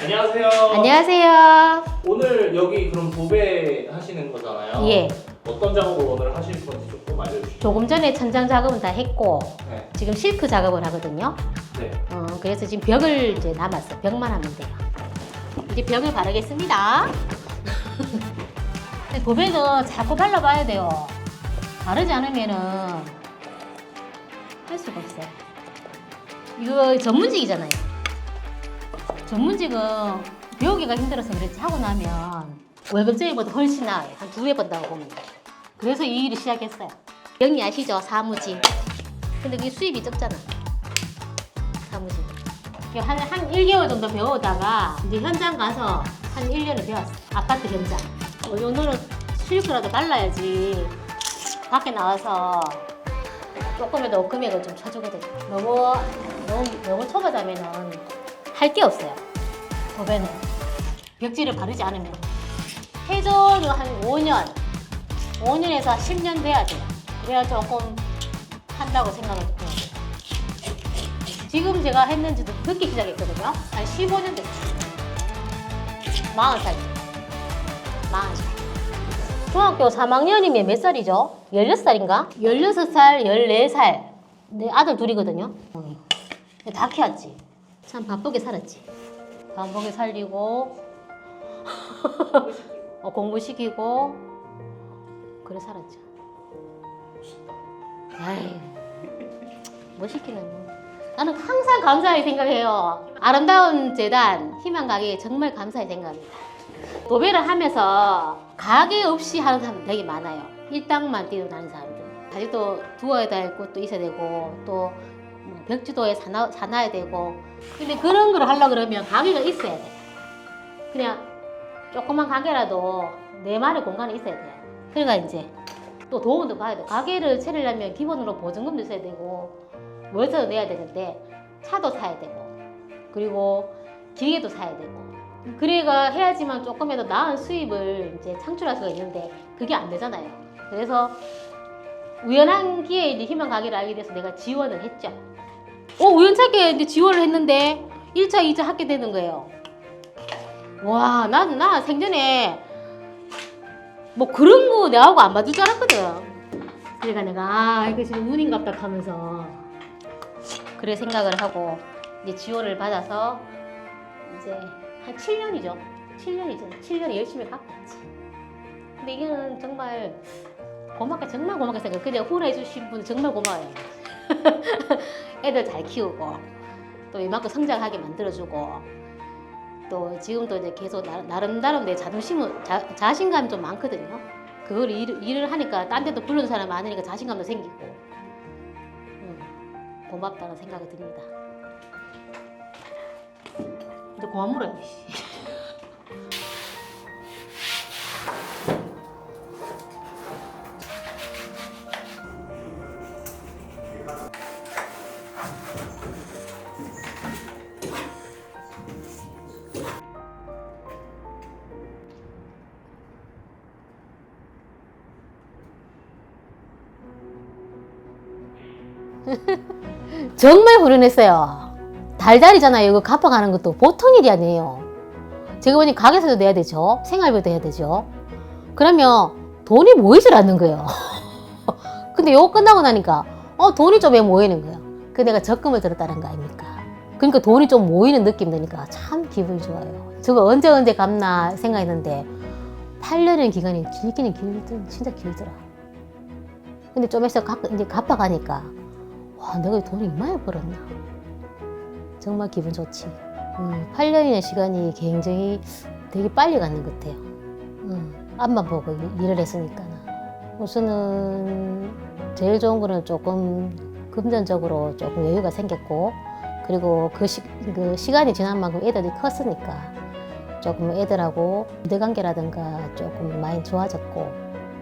안녕하세요. 안녕하세요. 오늘 여기 그럼 도배 하시는 거잖아요. 예. 어떤 작업을 오늘 하실 건지 조금 알려주시죠. 조금 전에 천장 작업은 다 했고 네. 지금 실크 작업을 하거든요. 네. 어, 그래서 지금 벽을 이제 남았어. 벽만 하면 돼요. 이제 벽을 바르겠습니다. 도배는 자꾸 발라봐야 돼요. 바르지 않으면은 할 수가 없어요. 이거 전문직이잖아요. 전문직은 배우기가 힘들어서 그렇지 하고 나면 월급쟁이보다 훨씬 나아요. 한 두 배 번다고 보면 돼요. 그래서 이 일을 시작했어요. 영리 아시죠? 사무직. 근데 그게 수입이 적잖아. 사무직. 한, 한 1개월 정도 배우다가 이제 현장 가서 한 1년을 배웠어. 아파트 현장. 어, 이 오늘은 실크라도 발라야지. 밖에 나와서 조금이라도 금액을 좀 쳐주거든. 너무, 너무, 너무 초보자면은 할 게 없어요. 도배는. 벽지를 바르지 않으면. 회전은 한 5년, 5년에서 10년 돼야 돼요. 그래야 조금 한다고 생각을 해요. 지금 제가 했는지도 늦게 시작했거든요. 한 15년 됐어요. 40살. 40살. 중학교 3학년이면 몇 살이죠? 16살인가? 16살, 14살. 내 아들 둘이거든요. 어. 다 키웠지. 참 바쁘게 살았지. 바쁘게 살리고, 어, 공부시키고, 그래 살았죠. 아이, 뭐 시키는 뭐. 나는 항상 감사하게 생각해요. 아름다운 재단 희망 가게에 정말 감사히 생각합니다. 도배를 하면서 가게 없이 하는 사람 되게 많아요. 일당만 뛰어나는 사람들. 아직도 두어야 될 곳도 있어야 되고 또뭐 벽지도에 사놔, 사놔야 되고 근데 그런 걸 하려고 그러면 가게가 있어야 돼. 그냥 조그만 가게라도 내 말의 공간이 있어야 돼. 그러니까 이제 또 도움도 봐야 돼. 가게를 차리려면 기본으로 보증금도 있어야 되고 월세도 내야 되는데 차도 사야 되고 그리고 기계도 사야 되고 그래가 해야지만 조금이라도 나은 수입을 이제 창출할 수가 있는데 그게 안 되잖아요. 그래서 우연한 기회에 이제 희망 가게를 알게 돼서 내가 지원을 했죠. 어 우연찮게 이제 지원을 했는데 1차, 2차 하게 되는 거예요. 와, 난, 나 생전에 뭐 그런 거 내하고 안 받을 줄 알았거든. 그러니까 내가 아 이거 진짜 운인갑다 하면서 그래 생각을 하고 이제 지원을 받아서 이제 한 7년이죠. 7년이죠. 7년을 열심히 바꿨지. 근데 이게는 정말 고맙게 정말 고맙게 생각. 그냥 후원해 주신 분 정말 고마워요. 애들 잘 키우고 또 이만큼 성장하게 만들어주고 또 지금도 이제 계속 나, 나름대로 내 자존심은 자, 자신감이 좀 많거든요. 그걸 일, 일을 하니까 딴 데도 부르는 사람 많으니까 자신감도 생기고 음, 고맙다는 생각이 듭니다. 이제 그만 물어요. 씨. 정말 후련했어요. 달달이잖아요. 이거 갚아가는 것도 보통 일이 아니에요. 제가 보니 가게에서도 내야 되죠. 생활비도 해야 되죠. 그러면 돈이 모이질 않는 거예요. 근데 이거 끝나고 나니까 어 돈이 좀 왜 모이는 거예요. 그 내가 적금을 들었다는 거 아닙니까? 그러니까 돈이 좀 모이는 느낌 드니까 참 기분이 좋아요. 저거 언제 언제 갚나 생각했는데 8년의 기간이 길기는 길더 진짜 길더라. 근데 좀 있어 갚, 이제 갚아가니까 와 내가 돈을 이마에 벌었나 정말 기분 좋지. 음, 8년이라는 시간이 굉장히 되게 빨리 가는 것 같아요. 음, 앞만 보고 일- 일을 했으니까. 우선은 제일 좋은 거는 조금 금전적으로 조금 여유가 생겼고 그리고 그, 시, 그 시간이 지난 만큼 애들이 컸으니까 조금 애들하고 유대관계라든가 조금 많이 좋아졌고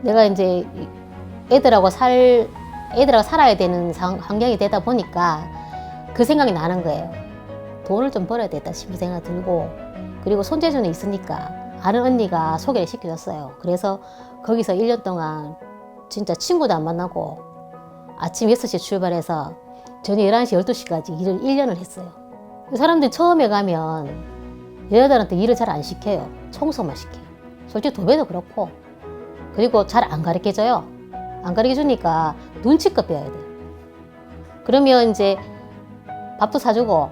내가 이제 애들하고 살 애들하고 살아야 되는 상- 환경이 되다 보니까 그 생각이 나는 거예요. 돈을 좀 벌어야 되겠다 싶은 생각 들고 그리고 손재주는 있으니까 아는 언니가 소개를 시켜줬어요. 그래서 거기서 1년 동안 진짜 친구도 안 만나고 아침 6시에 출발해서 저녁 11시, 12시까지 일을 1년을 했어요. 그 사람들이 처음에 가면 여자들한테 일을 잘 안 시켜요. 청소만 시켜요. 솔직히 도배도 그렇고. 그리고 잘 안 가르쳐줘요. 안 가르쳐 주니까 눈치껏 배워야 돼요. 그러면 이제 밥도 사주고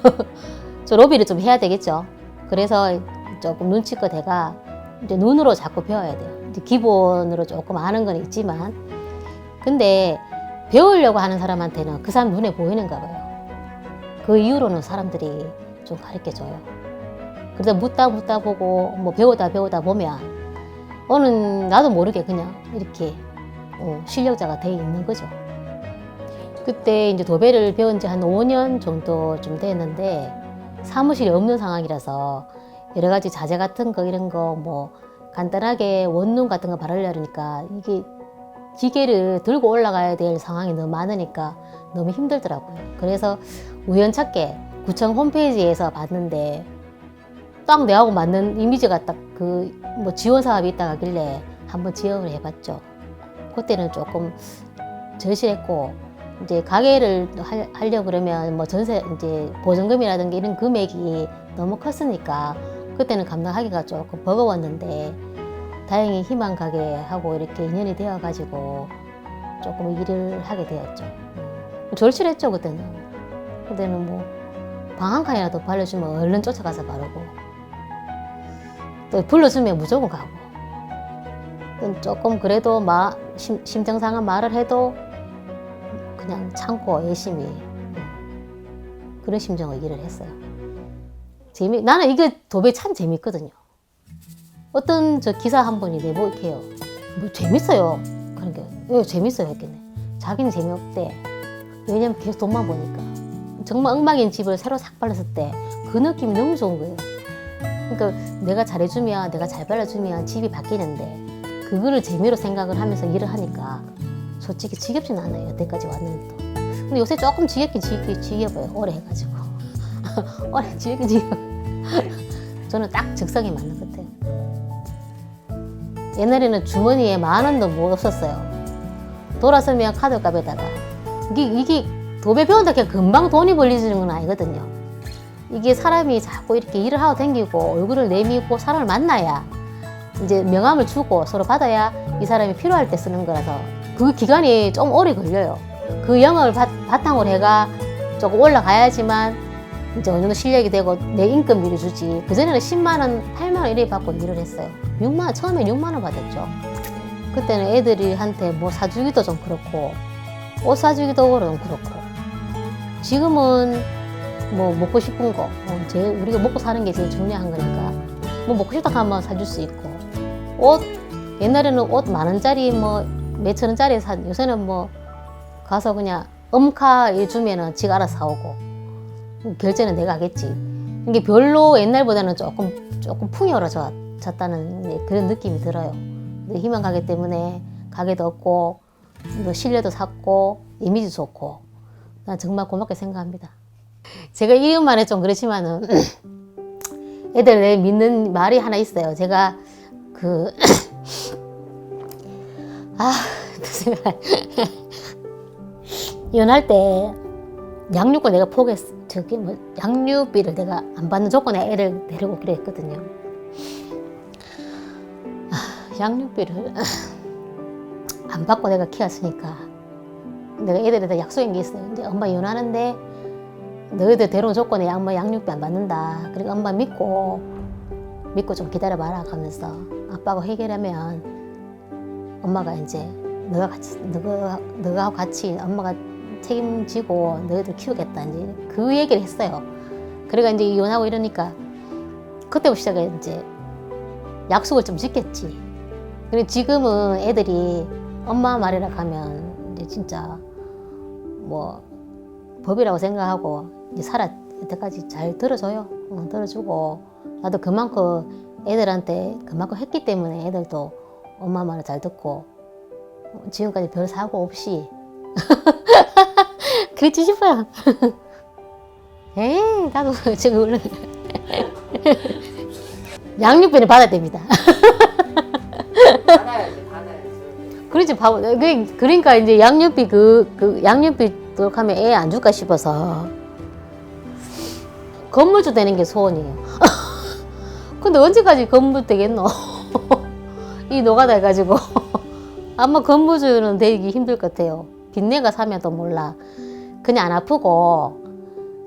저 로비를 좀 해야 되겠죠. 그래서 조금 눈치껏 해가 이제 눈으로 자꾸 배워야 돼요. 기본으로 조금 아는 건 있지만 근데 배우려고 하는 사람한테는 그 사람 눈에 보이는가 봐요. 그 이후로는 사람들이 좀 가르쳐 줘요. 그래서 묻다 묻다 보고 뭐 배우다 배우다 보면 어느 나도 모르게 그냥 이렇게 어, 실력자가 돼 있는 거죠. 그때 이제 도배를 배운 지 한 5년 정도 좀 됐는데 사무실이 없는 상황이라서 여러 가지 자재 같은 거 이런 거 뭐 간단하게 원룸 같은 거 바르려 니까 이게 기계를 들고 올라가야 될 상황이 너무 많으니까 너무 힘들더라고요. 그래서 우연찮게 구청 홈페이지에서 봤는데 딱 내하고 맞는 이미지가 딱 그 뭐 지원 사업이 있다 하길래 한번 지원을 해봤죠. 그때는 조금 절실했고 이제 가게를 하- 하려고 그러면 뭐 전세 이제 보증금이라든가 이런 금액이 너무 컸으니까 그때는 감당하기가 조금 버거웠는데 다행히 희망 가게하고 이렇게 인연이 되어 가지고 조금 일을 하게 되었죠. 음. 절실했죠 그때는. 그때는 뭐 방한 칸이라도 발려주면 얼른 쫓아가서 바르고 또 불러주면 무조건 가고 또 조금 그래도 마, 심, 심정 상한 말을 해도 그냥 참고 열심히 음, 그런 심정으로 일을 했어요. 재미 나는 이게 도배 참 재밌거든요. 어떤 저 기사 한 분이 내보 이렇게 해요. 뭐 재밌어요. 게왜 재밌어요 했겠네. 자기는 재미없대. 왜냐면 계속 돈만 보니까. 정말 엉망인 집을 새로 싹 발랐을 때 그 느낌이 너무 좋은 거예요. 그러니까 내가 잘해주면 내가 잘 발라주면 집이 바뀌는데 그거를 재미로 생각을 하면서 일을 하니까 솔직히 지겹진 않아요. 여태까지 왔는데도. 근데 요새 조금 지겹긴 지겹, 지겨워요. 오래 해가지고. 오래 지겹긴 지겨워. 저는 딱 적성에 맞는 것 같아요. 옛날에는 주머니에 만 원도 뭐 없었어요. 돌아서면 카드값에다가. 이게, 이게 도배 배운다 그냥 금방 돈이 벌리지는 건 아니거든요. 이게 사람이 자꾸 이렇게 일을 하고 다니고 얼굴을 내미고 사람을 만나야 이제 명함을 주고 서로 받아야 이 사람이 필요할 때 쓰는 거라서 그 기간이 좀 오래 걸려요. 그 영업을 바, 바탕으로 해가 조금 올라가야지만 이제 어느 정도 실력이 되고 내 임금비를 주지. 그전에는 10만원, 8만원 이렇게 받고 일을 했어요. 6만원, 처음에 6만원 받았죠. 그때는 애들이한테 뭐 사주기도 좀 그렇고, 옷 사주기도 좀 그렇고. 지금은 뭐 먹고 싶은 거, 어, 제일 우리가 먹고 사는 게 제일 중요한 거니까. 뭐 먹고 싶다 하면 사줄 수 있고. 옷, 옛날에는 옷 만 원짜리 뭐 몇천 원짜리 사, 요새는 뭐 가서 그냥 엄카 일 주면은 지가 알아서 사오고. 결제는 내가 하겠지. 이게 별로 옛날보다는 조금 조금 풍요로워졌다는 그런 느낌이 들어요. 희망 가게 때문에 가게도 없고 뭐 신뢰도 샀고 이미지 좋고 난 정말 고맙게 생각합니다. 제가 이름만 좀 그렇지만은 애들 내 믿는 말이 하나 있어요. 제가 그 아, 생각 이혼할 때 양육을 내가 포기했어. 저기 뭐 양육비를 내가 안 받는 조건에 애를 데리고 그랬거든요. 아, 양육비를 안 받고 내가 키웠으니까 내가 애들한테 약속한 게 있어요. 이제 엄마 이혼하는데 너희들 데려온 조건에 엄마 양육비 안 받는다. 그리고 엄마 믿고 믿고 좀 기다려봐라 하면서 아빠가 해결하면 엄마가 이제 너가 같이 너가 너가 같이 엄마가 책임지고 너희들 키우겠다 이제 그 얘기를 했어요. 그래가 이제 이혼하고 이러니까 그때부터 시작해 이제 약속을 좀 지켰지. 그리고 지금은 애들이 엄마 말이라 하면 이제 진짜 뭐 법이라고 생각하고 이제 살아 여태까지 잘 들어줘요. 어, 들어주고 나도 그만큼 애들한테 그만큼 했기 때문에 애들도 엄마 말을 잘 듣고 지금까지 별 사고 없이 그랬지 싶어요. 에이, 나도 지금 얼른 양육비는 받아야 됩니다. 그렇지. 그- 그러니까 이제 양육비 그, 그 양육비 또 하면 애 안 줄까 싶어서 건물주 되는 게 소원이에요. 근데 언제까지 건물 되겠노? 이 노가다 해가지고 아마 건물주는 되기 힘들 것 같아요. 빚내가 사면 또 몰라. 그냥 안 아프고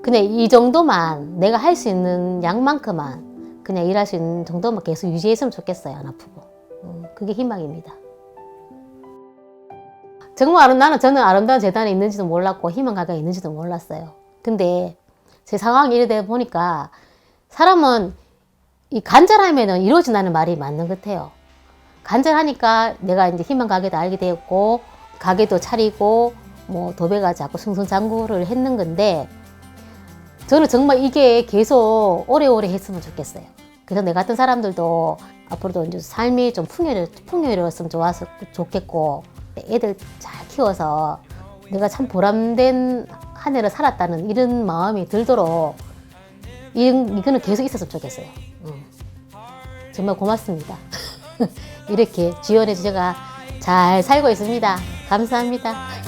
그냥 이 정도만 내가 할 수 있는 양만큼만 그냥 일할 수 있는 정도만 계속 유지했으면 좋겠어요. 안 아프고. 음, 그게 희망입니다. 정말 아름 나는 저는 아름다운 재단이 있는지도 몰랐고 희망가게가 있는지도 몰랐어요. 근데 제 상황이 이래 보니까 사람은 이 간절하면은 이루어진다는 말이 맞는 것 같아요. 간절하니까 내가 이제 희망 가게도 알게 되었고 가게도 차리고 뭐 도배가 자꾸 승승장구를 했는 건데 저는 정말 이게 계속 오래오래 했으면 좋겠어요. 그래서 내 같은 사람들도 앞으로도 이제 삶이 좀 풍요로, 풍요로웠으면 좋아서 좋겠고 애들 잘 키워서 내가 참 보람된 한 해를 살았다는 이런 마음이 들도록 이, 이거는 계속 있었으면 좋겠어요. 음. 정말 고맙습니다. 이렇게 지원해 주셔가 잘 살고 있습니다. 감사합니다.